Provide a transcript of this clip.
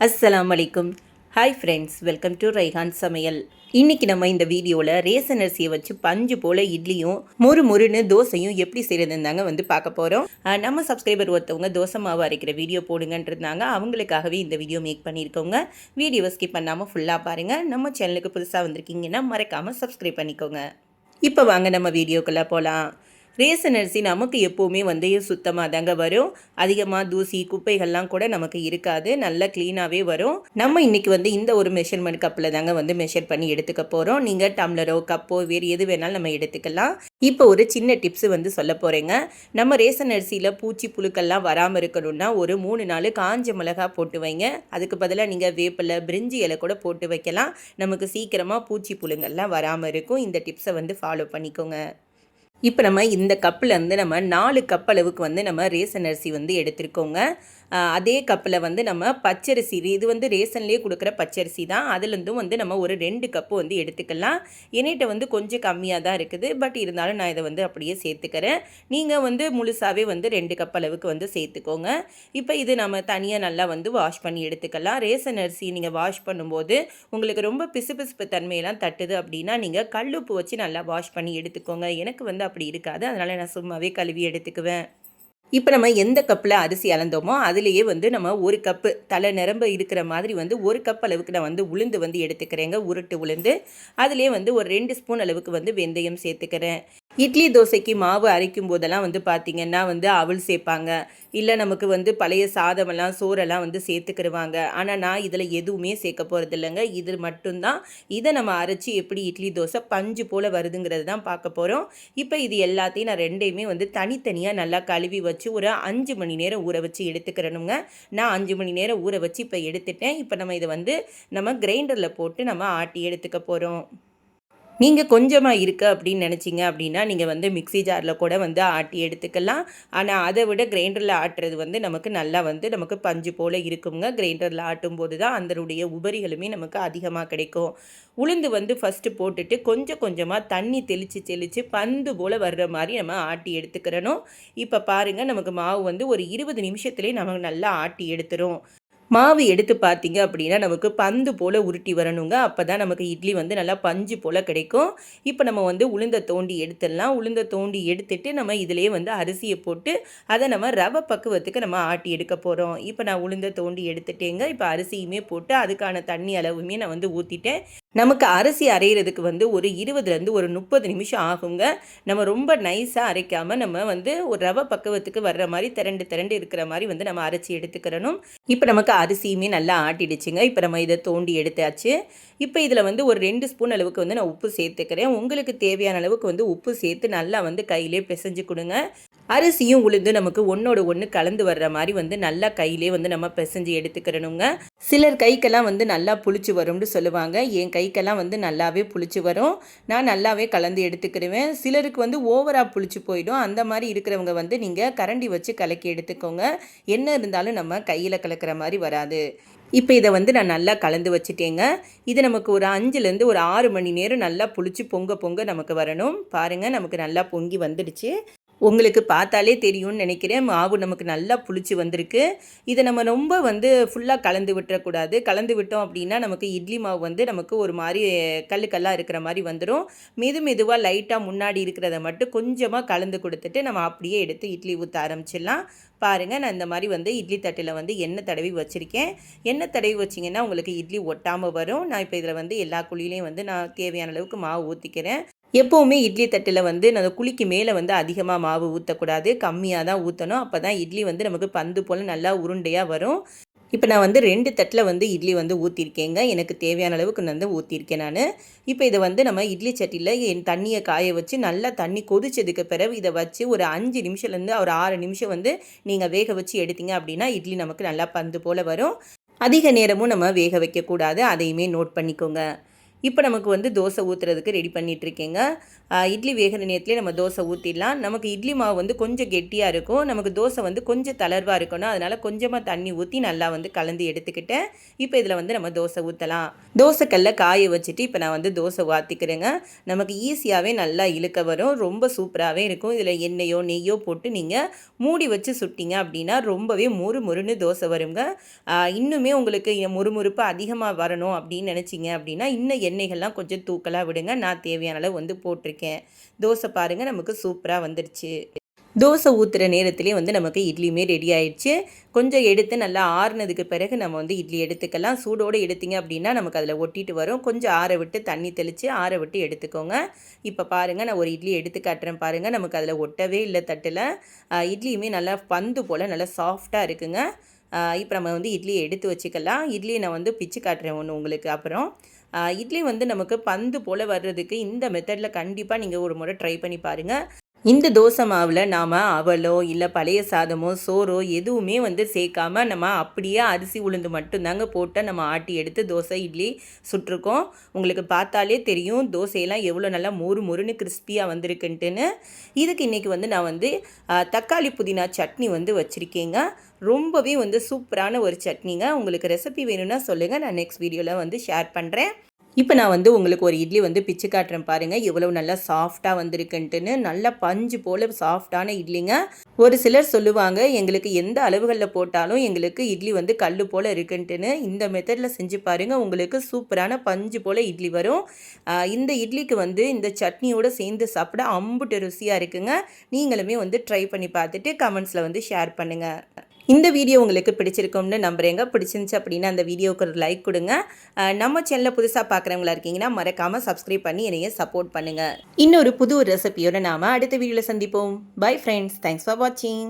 அஸ்ஸலாம் வலைக்கும் hi friends welcome to Raihan சமையல் இன்னைக்கு நம்ம இந்த வீடியோவில் ரேசன் அரிசியை வச்சு பஞ்சு போல் இட்லியும் மொறு மொறுன்னு தோசையும் எப்படி செய்கிறதுன்னு வந்து பார்க்க போகிறோம் நம்ம சப்ஸ்கிரைபர் ஒருத்தவங்க தோசை மாவு அரைக்கிற வீடியோ போடுங்கன்றிருந்தாங்க அவங்களுக்காகவே இந்த வீடியோ மேக் பண்ணியிருக்கோங்க. வீடியோவை ஸ்கிப் பண்ணாமல் ஃபுல்லாக பாருங்கள் நம்ம சேனலுக்கு புதுசாக வந்திருக்கீங்கன்னா மறக்காமல் சப்ஸ்கிரைப் பண்ணிக்கோங்க. இப்போ வாங்க நம்ம வீடியோக்குள்ளே போகலாம் ரேசன் அரிசி நமக்கு எப்போவுமே வந்து சுத்தமாக தாங்க வரும். அதிகமாக தூசி குப்பைகள்லாம் கூட நமக்கு இருக்காது. நல்லா க்ளீனாகவே வரும். நம்ம இன்றைக்கி வந்து இந்த ஒரு மெஷர்மெண்ட் கப்பில் தாங்க வந்து மெஷர் பண்ணி எடுத்துக்க போகிறோம் நீங்கள் டம்ளரோ கப்போ வேறு எது வேணாலும் நம்ம எடுத்துக்கலாம். இப்போ ஒரு சின்ன டிப்ஸ் வந்து சொல்ல போகிறேங்க நம்ம ரேசன் அரிசியில் பூச்சி புழுக்கள்லாம் வராமல் இருக்கணும்னா ஒரு மூணு நாள் காஞ்ச மிளகா போட்டு வைங்க. அதுக்கு பதிலாக நீங்கள் வேப்பிலை பிரிஞ்சி இலை கூட போட்டு வைக்கலாம். நமக்கு சீக்கிரமாக பூச்சி புழுங்கள்லாம் வராமல் இருக்கும். இந்த டிப்ஸை வந்து ஃபாலோ பண்ணிக்கோங்க. இப்போ நம்ம இந்த கப்பில் வந்து நம்ம நாலு கப் அளவுக்கு வந்து நம்ம ரேசன் அரிசி வந்து எடுத்திருக்கோங்க. அதே கப்பில் வந்து நம்ம பச்சரிசி இது வந்து ரேசன்லேயே கொடுக்குற பச்சரிசி தான். அதுலேருந்தும் வந்து நம்ம ஒரு ரெண்டு கப்பு வந்து எடுத்துக்கலாம். என்கிட்ட வந்து கொஞ்சம் கம்மியாக தான் இருக்குது. பட் இருந்தாலும் நான் இதை வந்து அப்படியே சேர்த்துக்கிறேன். நீங்கள் வந்து முழுசாகவே வந்து ரெண்டு கப் அளவுக்கு வந்து சேர்த்துக்கோங்க. இப்போ இது நம்ம தனியாக நல்லா வந்து வாஷ் பண்ணி எடுத்துக்கலாம். ரேசன் அரிசி நீங்கள் வாஷ் பண்ணும்போது உங்களுக்கு ரொம்ப பிசுபிசுப்பு தன்மையெல்லாம் தட்டுது அப்படின்னா நீங்கள் கல்லுப்பு வச்சு நல்லா வாஷ் பண்ணி எடுத்துக்கோங்க. எனக்கு வந்து அப்படி இருக்காது. அதனால் நான் சும்மாவே கழுவி எடுத்துக்குவேன். இப்போ நம்ம எந்த கப்பில் அரிசி அளந்தோமோ அதுலேயே வந்து நம்ம ஒரு கப்பு தலை நிரம்ப இருக்கிற மாதிரி வந்து ஒரு கப் அளவுக்கு நான் வந்து உளுந்து வந்து எடுத்துக்கிறேங்க. உருட்டு உளுந்து. அதுலேயே வந்து ஒரு ரெண்டு ஸ்பூன் அளவுக்கு வந்து வெந்தயம் சேர்த்துக்கிறேன். இட்லி தோசைக்கு மாவு அரைக்கும் போதெல்லாம் வந்து பார்த்திங்கன்னா வந்து அவள் சேர்ப்பாங்க. இல்லை நமக்கு வந்து பழைய சாதமெல்லாம் சோறெல்லாம் வந்து சேர்த்துக்கிடுவாங்க ஆனால் நான் இதில் எதுவுமே சேர்க்க போகிறது இல்லைங்க இது மட்டும்தான். இதை நம்ம அரைச்சி எப்படி இட்லி தோசை பஞ்சு போல் வருதுங்கிறது தான் பார்க்க போகிறோம் இப்போ இது எல்லாத்தையும் நான் ரெண்டையுமே வந்து தனித்தனியாக நல்லா கழுவி வச்சு ஒரு அஞ்சு மணி நேரம் ஊற வச்சு எடுத்துக்கிறணுங்க. நான் அஞ்சு மணி நேரம் ஊற வச்சு இப்போ எடுத்துட்டேன். இப்போ நம்ம இதை வந்து நம்ம கிரைண்டரில் போட்டு நம்ம ஆட்டி எடுத்துக்க போகிறோம் நீங்கள் கொஞ்சமாக இருக்குது அப்படின்னு நினச்சிங்க அப்படின்னா நீங்கள் வந்து மிக்ஸி ஜாரில் கூட வந்து ஆட்டி எடுத்துக்கலாம். ஆனால் அதை விட கிரைண்டரில் ஆட்டுறது வந்து நமக்கு நல்லா வந்து நமக்கு பஞ்சு போல் இருக்குங்க. கிரைண்டரில் ஆட்டும் போது தான் அதனுடைய உபரிகளுமே நமக்கு அதிகமாக கிடைக்கும். உளுந்து வந்து ஃபஸ்ட்டு போட்டுட்டு கொஞ்சம் கொஞ்சமாக தண்ணி தெளித்து தெளித்து பந்து போல் வர்ற மாதிரி நம்ம ஆட்டி எடுத்துக்கிறணும். இப்போ பாருங்கள் நமக்கு மாவு வந்து ஒரு இருபது நிமிஷத்துலேயே நமக்கு நல்லா ஆட்டி எடுத்துரும். மாவு எடுத்து பார்த்தீங்க அப்படின்னா நமக்கு பந்து போல் உருட்டி வரணுங்க. அப்போ தான் நமக்கு இட்லி வந்து நல்லா பஞ்சு போல் கிடைக்கும். இப்போ நம்ம வந்து உளுந்த தோண்டி எடுத்துடலாம். உளுந்த தோண்டி எடுத்துட்டு நம்ம இதிலேயே வந்து அரிசியை போட்டு அதை நம்ம ரவை பக்குவத்துக்கு நம்ம ஆட்டி எடுக்க போகிறோம் இப்போ நான் உளுந்த தோண்டி எடுத்துட்டேங்க. இப்போ அரிசியுமே போட்டு அதுக்கான தண்ணி அளவுமே நான் வந்து ஊற்றிட்டேன் நமக்கு அரிசி அரைகிறதுக்கு வந்து ஒரு இருபதுலேருந்து ஒரு முப்பது நிமிஷம் ஆகுங்க. நம்ம ரொம்ப நைஸாக அரைக்காமல் நம்ம வந்து ஒரு ரவை பக்குவத்துக்கு வர்ற மாதிரி திரண்டு திரண்டு இருக்கிற மாதிரி வந்து நம்ம அரைச்சி எடுத்துக்கிறணும். இப்போ நமக்கு அரிசியுமே நல்லா ஆட்டிடுச்சுங்க. இப்போ நம்ம இதை தோண்டி எடுத்தாச்சு. இப்போ இதில் வந்து ஒரு ரெண்டு ஸ்பூன் அளவுக்கு வந்து நான் உப்பு சேர்த்துக்கிறேன். உங்களுக்கு தேவையான அளவுக்கு வந்து உப்பு சேர்த்து நல்லா வந்து கையிலே பிசைஞ்சு கொடுங்க. அரிசியும் உளுந்து நமக்கு ஒன்றோட ஒன்று கலந்து வர்ற மாதிரி வந்து நல்லா கையிலே வந்து நம்ம பிசைஞ்சு எடுத்துக்கிறணுங்க சிலர் கைக்கெல்லாம் வந்து நல்லா புளிச்சு வரும்னு சொல்லுவாங்க. என் கைக்கெல்லாம் வந்து நல்லாவே புளிச்சு வரும். நான் நல்லாவே கலந்து எடுத்துக்கிடுவேன். சிலருக்கு வந்து ஓவராக புளிச்சு போயிடும். அந்த மாதிரி இருக்கிறவங்க வந்து நீங்கள் கரண்டி வச்சு கலக்கி எடுத்துக்கோங்க. என்ன இருந்தாலும் நம்ம கையில் கலக்கிற மாதிரி வராது. இப்போ இதை வந்து நான் நல்லா கலந்து வச்சுட்டேங்க. இது நமக்கு ஒரு அஞ்சுலேருந்து ஒரு ஆறு மணி நேரம் நல்லா புளிச்சு பொங்க பொங்க நமக்கு வரணும். பாருங்கள் நமக்கு நல்லா பொங்கி வந்துடுச்சு. உங்களுக்கு பார்த்தாலே தெரியும்னு நினைக்கிறேன். மாவு நமக்கு நல்லா புளிச்சு வந்திருக்கு. இதை நம்ம ரொம்ப வந்து ஃபுல்லாக கலந்து விட்டுறக்கூடாது. கலந்து விட்டோம் அப்படின்னா நமக்கு இட்லி மாவு வந்து நமக்கு ஒரு மாதிரி கல் கல்லாக இருக்கிற மாதிரி வந்துடும் மெது மெதுவாக லைட்டாக முன்னாடி இருக்கிறத மட்டும் கொஞ்சமாக கலந்து கொடுத்துட்டு நம்ம அப்படியே எடுத்து இட்லி ஊற்ற ஆரம்பிச்சிடலாம். பாருங்கள் நான் இந்த மாதிரி வந்து இட்லி தட்டில் வந்து எண்ணெய் தடவி வச்சுருக்கேன். எண்ணெய் தடவி வச்சிங்கன்னா உங்களுக்கு இட்லி ஒட்டாமல் வரும். நான் இப்போ இதில் வந்து எல்லா குழியிலையும் வந்து நான் தேவையான அளவுக்கு மாவு ஊற்றிக்கிறேன் எப்போவுமே இட்லி தட்டில் வந்து அந்த குழிக்கு மேலே வந்து அதிகமாக மாவு ஊற்றக்கூடாது கம்மியாக தான் ஊற்றணும் அப்போ தான் இட்லி வந்து நமக்கு பந்து போல் நல்லா உருண்டையாக வரும். இப்போ நான் வந்து ரெண்டு தட்டில் வந்து இட்லி வந்து ஊற்றிருக்கேங்க எனக்கு தேவையான அளவுக்கு நான் வந்து ஊற்றிருக்கேன் நான். இப்போ இதை வந்து நம்ம இட்லி சட்டியில் என் தண்ணியை காய வச்சு நல்லா தண்ணி கொதிச்சதுக்கு பிறகு இதை வச்சு ஒரு அஞ்சு நிமிஷம்லேருந்து ஒரு ஆறு நிமிஷம் வந்து நீங்கள் வேக வச்சு எடுத்தீங்க அப்படின்னா இட்லி நமக்கு நல்லா பந்து போல் வரும். அதிக நேரமும் நம்ம வேக வைக்கக்கூடாது. அதையுமே நோட் பண்ணிக்கோங்க. இப்போ நமக்கு வந்து தோசை ஊற்றுறதுக்கு ரெடி பண்ணிகிட்ருக்கேங்க இட்லி வேகிற நேரத்துலேயே நம்ம தோசை ஊற்றிடலாம் நமக்கு இட்லி மாவு வந்து கொஞ்சம் கெட்டியாக இருக்கும். நமக்கு தோசை வந்து கொஞ்சம் தளர்வாக இருக்கணும். அதனால் கொஞ்சமாக தண்ணி ஊற்றி நல்லா வந்து கலந்து எடுத்துக்கிட்டேன். இப்போ இதில் வந்து நம்ம தோசை ஊற்றலாம் தோசைக்கல்ல காய வச்சுட்டு இப்போ நான் வந்து தோசை வாத்திக்கிறேங்க. நமக்கு ஈஸியாகவே நல்லா இழுக்க வரும். ரொம்ப சூப்பராகவே இருக்கும். இதில் எண்ணெயோ நெய்யோ போட்டு நீங்கள் மூடி வச்சு சுட்டிங்க அப்படின்னா ரொம்பவே மொறு மொறுன்னு தோசை வருங்க. இன்னுமே உங்களுக்கு முறுமுறுப்பு அதிகமாக வரணும் அப்படின்னு நினச்சிங்க அப்படின்னா இன்னும் எண்ணெய்கள்லாம் கொஞ்சம் தூக்கலாக விடுங்க. நான் தேவையான அளவு வந்து போட்டிருக்கேன். தோசை பாருங்கள் நமக்கு சூப்பராக வந்துடுச்சு தோசை ஊற்றுற நேரத்துலேயே வந்து நமக்கு இட்லியுமே ரெடி ஆயிடுச்சு. கொஞ்சம் எடுத்து நல்லா ஆறுனதுக்கு பிறகு நம்ம வந்து இட்லி எடுத்துக்கலாம். சூடோடு எடுத்தீங்க அப்படின்னா நமக்கு அதில் ஒட்டிட்டு வரும். கொஞ்சம் ஆற விட்டு தண்ணி தெளித்து ஆற விட்டு எடுத்துக்கோங்க. இப்போ பாருங்கள் நான் ஒரு இட்லி எடுத்து காட்டுறேன் பாருங்கள் நமக்கு அதில் ஒட்டவே இல்லை தட்டில். இட்லியுமே நல்லா பந்து போல் நல்லா சாஃப்டாக இருக்குங்க. இப்போ நம்ம வந்து இட்லியை எடுத்து வச்சுக்கலாம். இட்லியை நான் வந்து பிச்சு காட்டுறேன் ஒன்று உங்களுக்கு அப்புறம். இட்லி வந்து நமக்கு பந்து போல் வர்றதுக்கு இந்த மெத்தடில் கண்டிப்பாக நீங்கள் ஒரு முறை ட்ரை பண்ணி பாருங்கள் இந்த தோசை மாவில் நாம் அவலோ இல்லை பழைய சாதமோ சோறோ எதுவுமே வந்து சேர்க்காம நம்ம அப்படியே அரிசி உளுந்து மட்டும்தாங்க போட்டு நம்ம ஆட்டி எடுத்து தோசை இட்லி சுட்டிருக்கோம். உங்களுக்கு பார்த்தாலே தெரியும் தோசையெல்லாம் எவ்வளோ நல்லா மொறு மொறுன்னு கிறிஸ்பியாக வந்திருக்குன்ட்டுன்னு. இதுக்கு இன்றைக்கி வந்து நான் வந்து தக்காளி புதினா சட்னி வந்து வச்சுருக்கேங்க. ரொம்பவே வந்து சூப்பரான ஒரு சட்னிங்க. உங்களுக்கு ரெசிபி வேணும்னா சொல்லுங்கள் நான் நெக்ஸ்ட் வீடியோவில் வந்து ஷேர் பண்ணுறேன் இப்போ நான் வந்து உங்களுக்கு ஒரு இட்லி வந்து பிச்சு காட்டுறேன் பாருங்கள் எவ்வளவு நல்லா சாஃப்டாக வந்திருக்குன்ட்டுன்னு. நல்லா பஞ்சு போல் சாஃப்டான இட்லிங்க. ஒரு சிலர் சொல்லுவாங்க எங்களுக்கு எந்த அளவுகளில் போட்டாலும் எங்களுக்கு இட்லி வந்து கல் போல் இருக்குன்ட்டுன்னு. இந்த மெத்தடில் செஞ்சு பாருங்கள் உங்களுக்கு சூப்பரான பஞ்சு போல் இட்லி வரும். இந்த இட்லிக்கு வந்து இந்த சட்னியோடு சேர்ந்து சாப்பிட அம்புட்டு ருசியாக இருக்குங்க. நீங்களுமே வந்து ட்ரை பண்ணி பார்த்துட்டு கமெண்ட்ஸில் வந்து ஷேர் பண்ணுங்கள் இந்த வீடியோ உங்களுக்கு பிடிச்சிருக்கும்னு நம்புகிறேங்க பிடிச்சிருந்துச்சு அப்படின்னா அந்த வீடியோவுக்கு ஒரு லைக் கொடுங்க. நம்ம சேனலில் புதுசாக பார்க்குறவங்களா இருக்கீங்கன்னா மறக்காமல் சப்ஸ்கிரைப் பண்ணி என்னைய சப்போர்ட் பண்ணுங்கள் இன்னொரு புது ஒரு ரெசிபியோட நாம் அடுத்த வீடியோவில் சந்திப்போம். பை ஃப்ரெண்ட்ஸ் தேங்க்ஸ் ஃபார் வாட்சிங்